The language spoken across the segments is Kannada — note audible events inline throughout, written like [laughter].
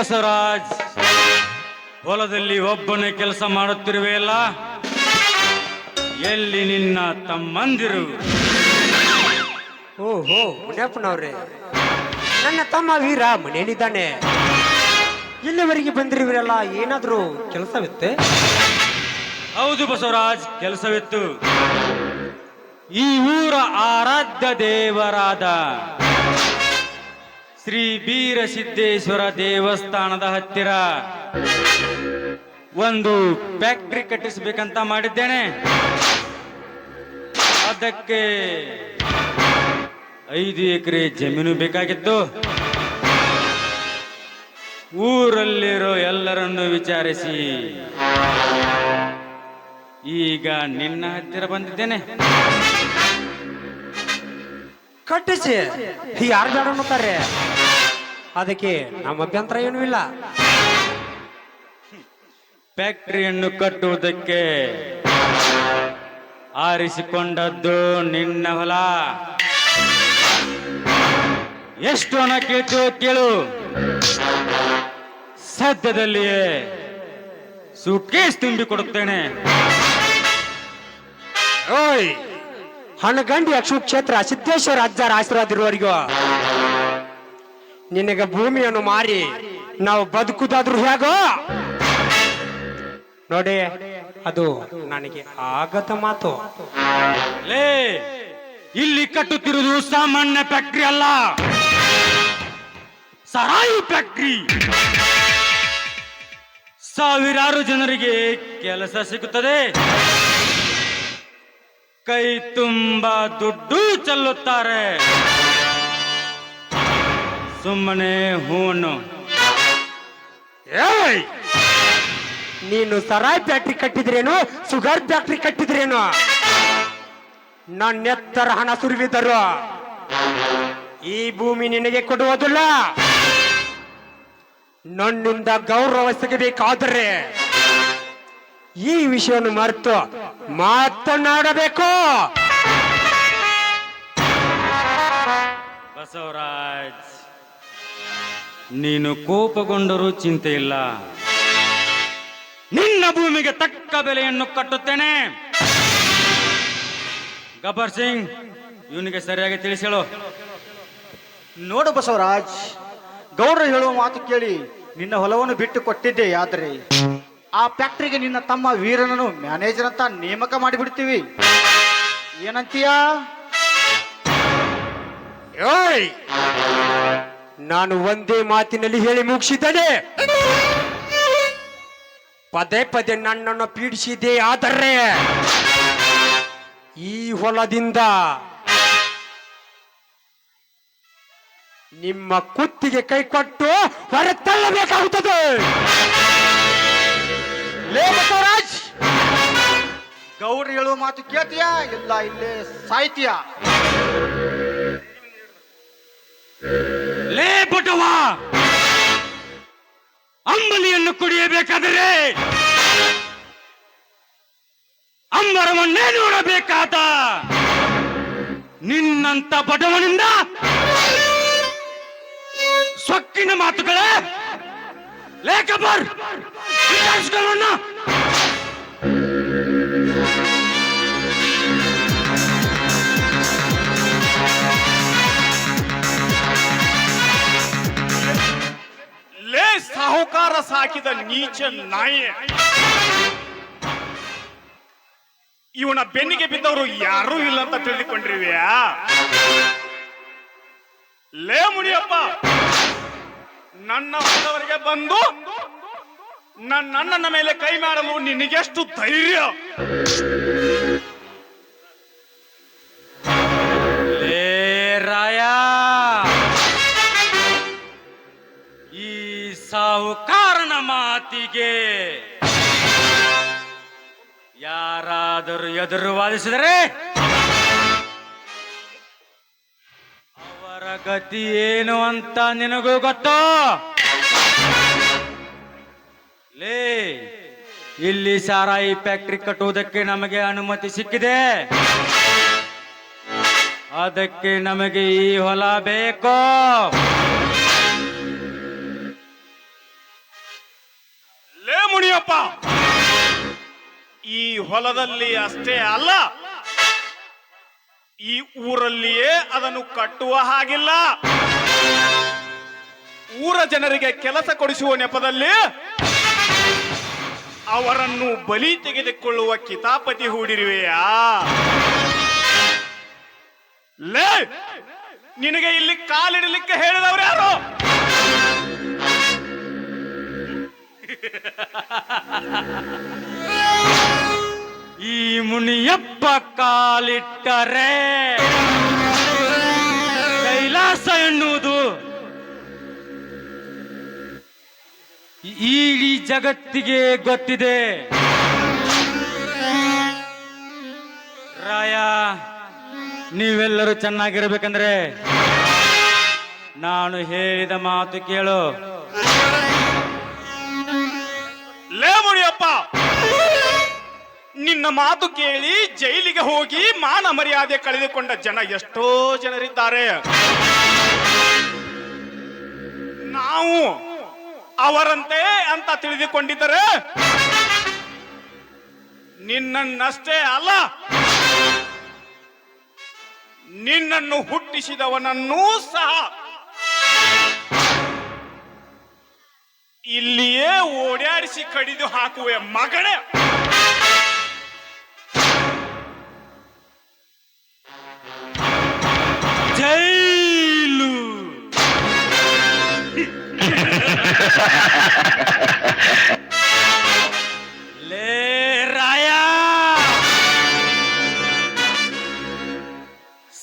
ಬಸವರಾಜ್ ಹೊಲದಲ್ಲಿ ಒಬ್ಬನೇ ಕೆಲಸ ಮಾಡುತ್ತಿರುವೆಯಲ್ಲ ಎಲ್ಲಿ ನಿನ್ನ ತಮ್ಮಂದಿರು? ಓಹೋ ಮುನಿಯಪ್ಪನವ್ರೆ ನನ್ನ ತಮ್ಮ ವೀರ ಮನೆಯಲ್ಲಿದ್ದಾನೆ. ಇಲ್ಲಿವರೆಗೆ ಬಂದಿರುವಿರಲ್ಲ ಏನಾದರೂ ಕೆಲಸವಿತ್ತೆ? ಹೌದು ಬಸವರಾಜ್ ಕೆಲಸವಿತ್ತು. ಈ ಊರ ಆರಾಧ್ಯ ದೇವರಾದ ಶ್ರೀ ಬೀರಸಿದ್ದೇಶ್ವರ ದೇವಸ್ಥಾನದ ಹತ್ತಿರ ಒಂದು ಫ್ಯಾಕ್ಟ್ರಿ ಕಟ್ಟಿಸಬೇಕಂತ ಮಾಡಿದ್ದೇನೆ. ಅದಕ್ಕೆ ಐದು ಎಕರೆ ಜಮೀನು ಬೇಕಾಗಿತ್ತು. ಊರಲ್ಲಿರೋ ಎಲ್ಲರನ್ನು ವಿಚಾರಿಸಿ. ಈಗ ನಿನ್ನ ಹತ್ತಿರ ಬಂದಿದ್ದೇನೆ. ಕಟ್ಟಿಸಿ. ಯಾರು ಬೇಡ ಅನ್ನುತ್ತಾರೆ ಅದಕ್ಕೆ ನಮ್ಮ ಅಭ್ಯಂತರ ಏನೂ ಇಲ್ಲ. ಫ್ಯಾಕ್ಟರಿಯನ್ನು ಕಟ್ಟುವುದಕ್ಕೆ ಆರಿಸಿಕೊಂಡದ್ದು ನಿನ್ನ ಹೊಲ. ಎಷ್ಟು ಹಣ ಕೇಳ್ತೀವೋ ಕೇಳು. ಸದ್ಯದಲ್ಲಿಯೇ ಸೂಟ್ಕೇಸ್ ತುಂಬಿ ಕೊಡುತ್ತೇನೆ. ಓಯ್! ಹಣಗಂಡಿ ಅಕ್ಷು ಕ್ಷೇತ್ರ ಸಿದ್ದೇಶ್ವರ ಅಜ್ಜಾರ ಆಶೀರ್ವಾದ ಇರುವವರಿಗೂ ನಿನಗೆ ಭೂಮಿಯನ್ನು ಮಾರಿ ನಾವು ಬದುಕುದಾದ್ರೂ ಹೇಗೋ? ನೋಡಿ, ಅದು ನನಗೆ ಆಗದ ಮಾತು. ಲೇ, ಇಲ್ಲಿ ಕಟ್ಟುತ್ತಿರುವುದು ಸಾಮಾನ್ಯ ಫ್ಯಾಕ್ಟ್ರಿ ಅಲ್ಲ. ಸರಾಯಿ ಫ್ಯಾಕ್ಟ್ರಿ. ಸಾವಿರಾರು ಜನರಿಗೆ ಕೆಲಸ ಸಿಗುತ್ತದೆ. ಕೈ ತುಂಬ ದುಡ್ಡು ಚೆಲ್ಲುತ್ತಾರೆ. ಸುಮ್ಮನೆ ಹೂನು. ಏಯ್! ನೀನು ಸರಾಯ್ ಫ್ಯಾಕ್ಟ್ರಿ ಕಟ್ಟಿದ್ರೇನು ಸುಗರ್ ಫ್ಯಾಕ್ಟ್ರಿ ಕಟ್ಟಿದ್ರೇನು? ನನ್ನೆತ್ತರ ಹಣ ಸುರಿವಿದ್ದರು ಈ ಭೂಮಿ ನಿನಗೆ ಕೊಡುವುದಿಲ್ಲ. ನನ್ನಿಂದ ಗೌರವ ಸಿಗಬೇಕಾದರೆ ಈ ವಿಷಯವನ್ನು ಮರೆತು ಮಾತನಾಡಬೇಕು. ಬಸವರಾಜ್ ನೀನು ಕೋಪಗೊಂಡರೂ ಚಿಂತೆ ಇಲ್ಲ. ನಿನ್ನ ಭೂಮಿಗೆ ತಕ್ಕ ಬೆಲೆಯನ್ನು ಕಟ್ಟುತ್ತೇನೆ. ಗಬ್ಬರ್ ಸಿಂಗ್ ಇವನಿಗೆ ಸರಿಯಾಗಿ ತಿಳಿಸೇಳು. ನೋಡು ಬಸವರಾಜ್ ಗೌಡ್ರ ಹೇಳುವ ಮಾತು ಕೇಳಿ ನಿನ್ನ ಹೊಲವನ್ನು ಬಿಟ್ಟು ಕೊಟ್ಟಿದ್ದೆ ಆದರೆ ಆ ಫ್ಯಾಕ್ಟ್ರಿಗೆ ನಿನ್ನ ತಮ್ಮ ವೀರನನ್ನು ಮ್ಯಾನೇಜರ್ ಅಂತ ನೇಮಕ ಮಾಡಿಬಿಡ್ತೀವಿ. ಏನಂತೀಯ? ಏಯ್! ನಾನು ಒಂದೇ ಮಾತಿನಲ್ಲಿ ಹೇಳಿ ಮುಗಿಸಿದ್ದೇನೆ. ಪದೇ ಪದೇ ನನ್ನನ್ನು ಪೀಡಿಸಿದೆ ಆದರೆ ಈ ಹೊಲದಿಂದ ನಿಮ್ಮ ಕುತ್ತಿಗೆ ಕೈ ಕೊಟ್ಟು ಹೊರತಳ್ಳಬೇಕಾಗುತ್ತದೆ. ಗೌಡ್ರ ಹೇಳುವ ಮಾತು ಕೇಳ್ತೀಯ? ಇಲ್ಲ, ಇಲ್ಲೇ ಸಾಹಿತ್ಯ ಲೇ ಪಟುವ! ಅಂಬಲಿಯನ್ನು ಕುಡಿಯಬೇಕಾದರೆ ಅಂಬರವನ್ನೇ ನೋಡಬೇಕಾದ ನಿನ್ನಂತ ಬಡವನಿಂದ ಸೊಕ್ಕಿನ ಮಾತುಗಳೇ ಲೇಖಬರ್ ಸಾಹುಕಾರ ಸಾಕಿದ ನೀಚ ನಾಯಿ. ಇವನ ಬೆನ್ನಿಗೆ ಬಿದ್ದವರು ಯಾರೂ ಇಲ್ಲ ಅಂತ ತಿಳಿದುಕೊಂಡಿವ್ಯಾ ಲೇ ಮುನಿಯಪ್ಪ, ನನ್ನ ಹೊಸವರಿಗೆ ಬಂದು ನನ್ನ ಮೇಲೆ ಕೈ ಮಾಡಲು ನಿನಗೆಷ್ಟು ಧೈರ್ಯ? ಎದುರು ವಾದಿಸಿದರೆ ಅವರ ಗತಿ ಏನು ಅಂತ ನಿನಗೂ ಗೊತ್ತೋ? ಲೇ, ಇಲ್ಲಿ ಸಾರಾಯಿ ಫ್ಯಾಕ್ಟ್ರಿ ಕಟ್ಟುವುದಕ್ಕೆ ನಮಗೆ ಅನುಮತಿ ಸಿಕ್ಕಿದೆ. ಅದಕ್ಕೆ ನಮಗೆ ಈ ಹೊಲ ಬೇಕು? ಈ ಹೊಲದಲ್ಲಿ ಅಷ್ಟೇ ಅಲ್ಲ, ಈ ಊರಲ್ಲಿಯೇ ಅದನ್ನು ಕಟ್ಟುವ ಹಾಗಿಲ್ಲ. ಊರ ಜನರಿಗೆ ಕೆಲಸ ಕೊಡಿಸುವ ನೆಪದಲ್ಲಿ ಅವರನ್ನು ಬಲಿ ತೆಗೆದುಕೊಳ್ಳುವ ಕಿತಾಪತಿ ಹೂಡಿರುವೆಯಾ? ಲೇ, ನಿನಗೆ ಇಲ್ಲಿ ಕಾಲಿಡಲಿಕ್ಕೆ ಹೇಳಿದವರು ಯಾರು? [laughs] ಮುನಿಯಪ್ಪ ಕಾಲಿಟ್ಟರೆ. ಕೈಲಾಸ ಎನ್ನುವುದು. ಈ ಜಗತ್ತಿಗೆ ಗೊತ್ತಿದೆ. ರಾಯ ನೀವೆಲ್ಲರೂ ಚೆನ್ನಾಗಿರ್ಬೇಕಂದ್ರೆ ನಾನು ಹೇಳಿದ ಮಾತು ಕೇಳು. ನಿನ್ನ ಮಾತು ಕೇಳಿ ಜೈಲಿಗೆ ಹೋಗಿ ಮಾನ ಮರ್ಯಾದೆ ಕಳೆದುಕೊಂಡ ಜನ ಎಷ್ಟೋ ಜನರಿದ್ದಾರೆ. ನಾವು ಅವರಂತೆ ಅಂತ ತಿಳಿದುಕೊಂಡಿದ್ದರೆ ನಿನ್ನನ್ನಷ್ಟೇ ಅಲ್ಲ, ನಿನ್ನನ್ನು ಹುಟ್ಟಿಸಿದವನನ್ನೂ ಸಹ. ಇಲ್ಲಿಯೇ ಓಡಾಡಿಸಿ ಕಡಿದು ಹಾಕುವೆ ಮಗನೇ. ಜೈಲು. ಲೇ ರಾಯ.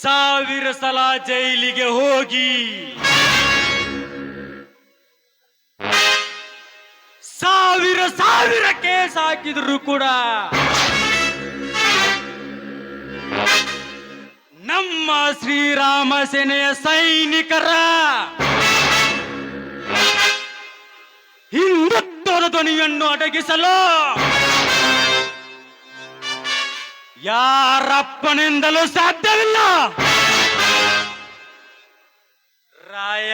ಸಾವಿರ ಸಲ ಜೈಲಿಗೆ ಹೋಗಿ. ಸಾವಿರ ಸಾವಿರ ಕೇಸ್ ಹಾಕಿದ್ರು ಕೂಡ. ನಮ್ಮ ಶ್ರೀರಾಮ ಸೇನೆಯ ಸೈನಿಕರ ಹಿಂದುತ್ವದ ಧ್ವನಿಯನ್ನು ಅಡಗಿಸಲು ಯಾರಪ್ಪನಿಂದಲೂ ಸಾಧ್ಯವಿಲ್ಲ. ರಾಯ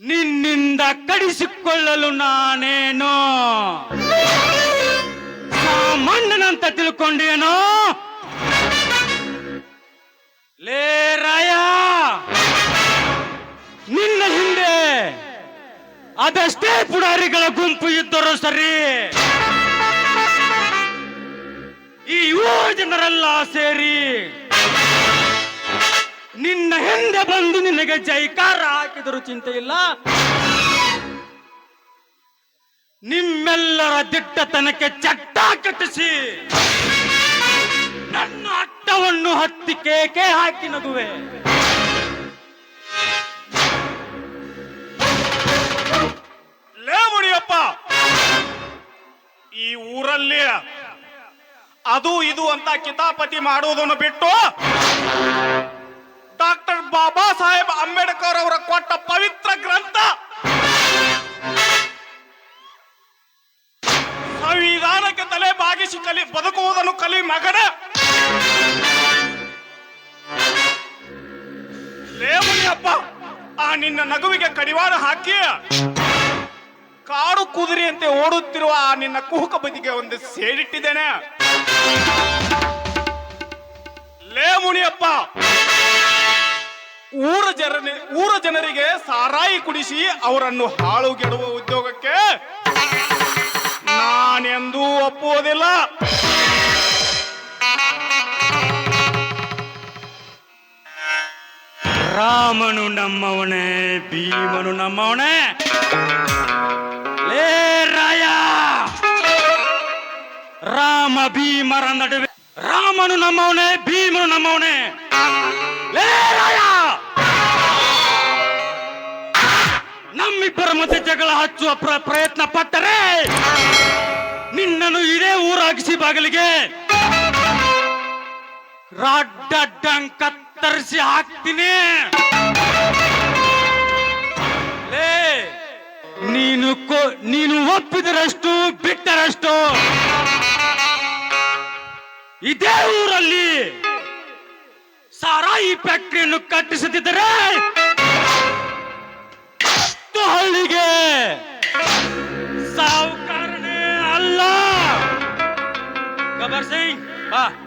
ನಿನ್ನಿಂದ ಕಡಿಸಿಕೊಳ್ಳಲು ನಾನೇನು? ಸಾಮಾನ್ಯನಂತ ತಿಳ್ಕೊಂಡೇನು? ಲೇ ರಾಯ! ನಿನ್ನ ಹಿಂದೆ ಅದಷ್ಟೇ ಪುಡಾರಿಗಳ ಗುಂಪು ಇದ್ದರು ಸರಿ. ಈ ಯುವ ಸೇರಿ ನಿನ್ನ ಹಿಂದೆ ಬಂದು ನಿನಗೆ ಜೈಕಾರ ಹಾಕಿದರು ಚಿಂತೆ ಇಲ್ಲ. ನಿಮ್ಮೆಲ್ಲರ ದಿಟ್ಟತನಕ್ಕೆ ಚಟ್ಟ ಕಟ್ಟಿಸಿ. ನನ್ನ ಅಟ್ಟವನ್ನು ಹತ್ತಿ ಕೇಕೆ ಹಾಕಿ ನಗುವೆ. ಲೇ ಮುನಿಯಪ್ಪ, ಈ ಊರಲ್ಲಿ ಅದು ಇದು ಅಂತ ಕಿತಾಪತಿ ಮಾಡುವುದನ್ನು ಬಿಟ್ಟು ಡಾಕ್ಟರ್ ಬಾಬಾ ಸಾಹೇಬ್ ಅಂಬೇಡ್ಕರ್ ಅವರ ಕೊಟ್ಟ ಪವಿತ್ರ ಗ್ರಂಥ ಸಂವಿಧಾನಕ್ಕೆ ತಲೆ ಬಾಗಿಸಿ ಕಲಿ, ಬದುಕುವುದನ್ನು ಕಲಿ ಮಗನ. ಮುನಿಯಪ್ಪ, ಆ ನಿನ್ನ ನಗುವಿಗೆ ಕಡಿವಾಣ ಹಾಕಿ. ಕಾಡು ಕುದುರೆಯಂತೆ ಓಡುತ್ತಿರುವ ಆ ನಿನ್ನ ಕುಹುಕ ಬದಿಗೆ ಒಂದು ಸೇರಿಟ್ಟಿದ್ದೇನೆ. ಲೇ ಮುನಿಯಪ್ಪ, ಊರ ಜನ ಊರ ಜನರಿಗೆ ಸಾರಾಯಿ ಕುಡಿಸಿ ಅವರನ್ನು ಹಾಳುಗೆಡುವ ಉದ್ಯೋಗಕ್ಕೆ. ನಾನೆಂದೂ ಒಪ್ಪುವುದಿಲ್ಲ. ರಾಮನು ನಮ್ಮವನೇ, ಭೀಮನು ನಮ್ಮವನೇ. ಲೇ ರಾಯ! ರಾಮ ಭೀಮರ ನಡುವೆ ರಾಮನು ನಮ್ಮವನೇ, ಭೀಮನು ನಮ್ಮವನೇ. ಲೇ ರಾಯ! ನಮ್ಮಿಬ್ಬರ ಮಧ್ಯೆ ಜಗಳ ಹಚ್ಚುವ ಪ್ರ- ಪ್ರಯತ್ನ ಪಟ್ಟರೆ ನಿನ್ನನ್ನು ಇದೇ ಊರಾಗಿಸಿ ಬಾಗಿಲಿಗೆ ಕತ್ತರಿಸಿ ಹಾಕ್ತೀನಿ. ನೀನು ನೀನು ಒಪ್ಪಿದರಷ್ಟು, ಬಿಟ್ಟರಷ್ಟು ಇದೇ ಊರಲ್ಲಿ ಸಾರಾಯಿ ಫ್ಯಾಕ್ಟ್ರಿಯನ್ನು ಕಟ್ಟಿಸುತ್ತಿದ್ದರೆ ಹಳ್ಳಿಗೆ. ಸಾವುಕಾರನೇ ಅಲ್ಲ. ಗಬರ್ ಸಿಂಗ್ ಬಾ.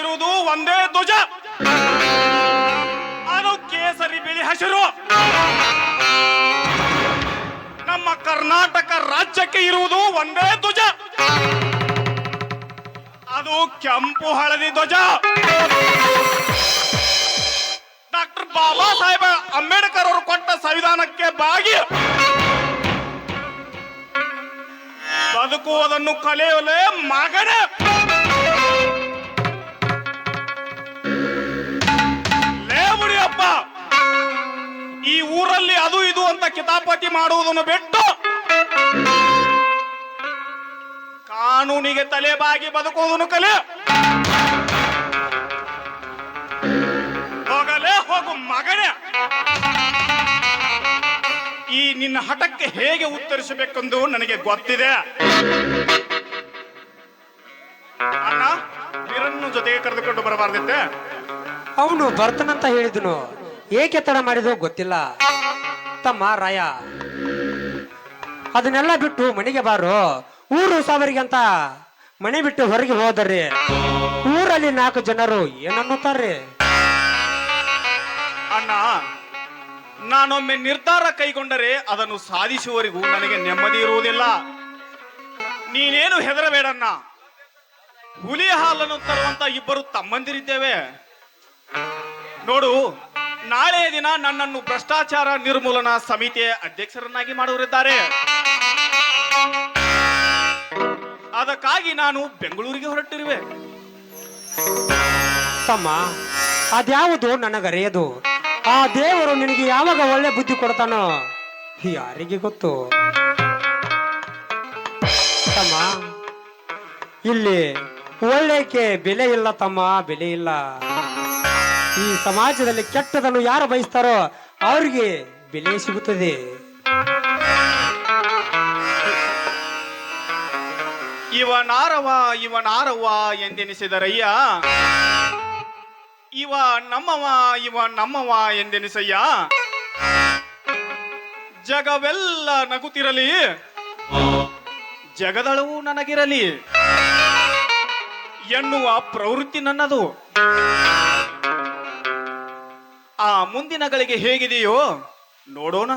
ಇರುವುದು ಒಂದೇ ಧ್ವಜ. ಅದು ಕೇಸರಿ ಬಿಳಿ ಹಸಿರು. ನಮ್ಮ ಕರ್ನಾಟಕ ರಾಜ್ಯಕ್ಕೆ ಇರುವುದು ಒಂದೇ ಧ್ವಜ. ಅದು ಕೆಂಪು ಹಳದಿ ಧ್ವಜ. ಡಾಕ್ಟರ್ ಬಾಬಾ ಸಾಹೇಬ ಅಂಬೇಡ್ಕರ್ ಅವರು ಕೊಟ್ಟ ಸಂವಿಧಾನಕ್ಕೆ ಬಾಗಿ. ಬದುಕುವುದನ್ನು ಕಲಿಯಲೇ ಮಗನ ಕಿತಾಪತಿ ಮಾಡುವುದನ್ನು ಬಿಟ್ಟು ಕಾನೂನಿಗೆ ತಲೆಬಾಗಿ ಬದುಕುವುದನ್ನು ಕಲೆ. ಹೋಗಲೇ ಹೋಗು ಮಗನೇ. ಈ ನಿನ್ನ ಹಠಕ್ಕೆ ಹೇಗೆ ಉತ್ತರಿಸಬೇಕೆಂದು ನನಗೆ ಗೊತ್ತಿದೆ. ಅಣ್ಣ ವೀರನ್ನು ಜೊತೆಗೆ ಕರೆದುಕೊಂಡು ಬರಬಾರ್ದಿತ್ತೆ. ಅವನು ಬರ್ತನಂತ ಹೇಳಿದನು. ಏಕೆ ತಡ ಮಾಡಿದೋ ಗೊತ್ತಿಲ್ಲ. ತಮ್ಮ ರಾಯ. ಅದನ್ನೆಲ್ಲ ಬಿಟ್ಟು ಮನೆಗೆ ಬಾರು. ಊರು ಸಾವಿರಿಗೆ ಅಂತ ಮನೆ ಬಿಟ್ಟು ಹೊರಗೆ ಹೋದರೆ ಊರಲ್ಲಿ ನಾಲ್ಕು ಜನರು ಏನನ್ನುತ್ತಾರೆ? ಅಣ್ಣ, ನಾನೊಮ್ಮೆ ನಿರ್ಧಾರ ಕೈಗೊಂಡರೆ ಅದನ್ನು ಸಾಧಿಸುವವರೆಗೂ ನನಗೆ ನೆಮ್ಮದಿ ಇರುವುದಿಲ್ಲ. ನೀನೇನು ಹೆದರಬೇಡಣ್ಣ ಹುಲಿ ಹಾಲನ್ನು ತರುವಂತ ಇಬ್ಬರು ತಮ್ಮಂದಿರಿದ್ದೇವೆ. ನೋಡು ನಾಳೆಯ ದಿನ ನನ್ನನ್ನು ಭ್ರಷ್ಟಾಚಾರ ನಿರ್ಮೂಲನಾ ಸಮಿತಿಯ ಅಧ್ಯಕ್ಷರನ್ನಾಗಿ ಮಾಡುವರಿದ್ದಾರೆ ಅದಕ್ಕಾಗಿ ನಾನು ಬೆಂಗಳೂರಿಗೆ ಹೊರಟಿರುವೆ. ತಮ್ಮ, ಅದ್ಯಾವುದು ನನಗರಿಯದು? ಆ ದೇವರು ನಿನಗೆ ಯಾವಾಗ ಒಳ್ಳೆ ಬುದ್ಧಿ ಕೊಡ್ತಾನೋ ಯಾರಿಗೆ ಗೊತ್ತು? ತಮ್ಮ, ಇಲ್ಲಿ ಒಳ್ಳೆಕೆ ಬೆಲೆ ಇಲ್ಲ ತಮ್ಮ, ಬೆಲೆ ಇಲ್ಲ. ಈ ಸಮಾಜದಲ್ಲಿ ಕೆಟ್ಟದನ್ನು ಯಾರು ಬಯಸ್ತಾರೋ ಅವ್ರಿಗೆ ಬೆಲೆ ಸಿಗುತ್ತದೆ. ಇವನಾರವ ಇವನಾರವ ಎಂದೆನಿಸಿದರಯ್ಯ. ಇವ ನಮ್ಮವ ಇವ ನಮ್ಮವ ಎಂದೆನಿಸಯ್ಯ. ಜಗವೆಲ್ಲ ನಗುತ್ತಿರಲಿ. ಜಗದಳವು ನನಗಿರಲಿ. ಎನ್ನುವ ಪ್ರವೃತ್ತಿ ನನ್ನದು. ಆ ಮುಂದಿನ ಗಳಿಗೆ ಹೇಗಿದೆಯೋ ನೋಡೋಣ.